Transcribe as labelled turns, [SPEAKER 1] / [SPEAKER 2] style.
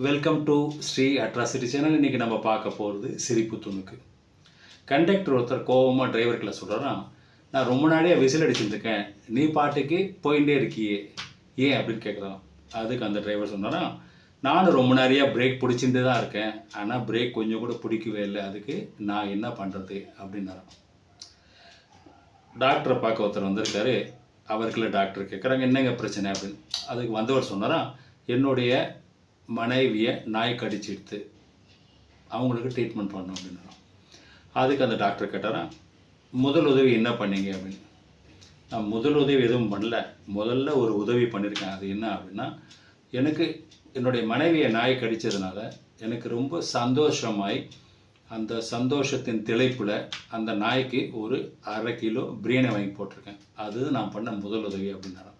[SPEAKER 1] Welcome to Sri atrocity channel இன்றைக்கி நம்ம பார்க்க போகிறது சிரிப்பு துணுக்கு. கண்டக்டர் ஒருத்தர் கோவமாக டிரைவர்கிட்ட சொல்கிறாராம் நான் ரொம்ப நாளையாக விசில் அடிச்சுட்டு நீ பாட்டுக்கு போயிட்டே இருக்கியே. ஏன்? அப்படின்னு கேட்குறான் அதுக்கு அந்த டிரைவர் சொன்னாராம் நானும் ரொம்ப நிறையா பிரேக் பிடிச்சிட்டு தான் இருக்கேன். ஆனால் பிரேக் கொஞ்சம் கூட பிடிக்கவே இல்லை. அதுக்கு நான் என்ன பண்ணுறது அப்படின்னாராம். டாக்டரை பார்க்க ஒருத்தர் வந்திருக்காரு. அவருக்குள்ள டாக்டர் கேட்குறாங்க என்னங்க பிரச்சனை? அப்படின்னு. அதுக்கு வந்தவர் சொன்னாரான் என்னுடைய மனைவியை நாய் கடிச்சிடுத்து அவங்களுக்கு ட்ரீட்மெண்ட் பண்ணோம் அப்படின்னாராம் அதுக்கு அந்த டாக்டர் கேட்டாராம் முதல் உதவி என்ன பண்ணீங்க? அப்படின்னு. நான் முதல் உதவி எதுவும் பண்ணல. முதல்ல ஒரு உதவி பண்ணியிருக்கேன் அது என்ன அப்படின்னா எனக்கு என்னுடைய மனைவியை நாய் கடித்ததுனால எனக்கு ரொம்ப சந்தோஷமாய் அந்த சந்தோஷத்தின் திளைப்பில் அந்த நாய்க்கு ஒரு அரை கிலோ பிரியாணி வாங்கி போட்டிருக்கேன். அது நான் பண்ண முதல் உதவி அப்படின்னாராம்.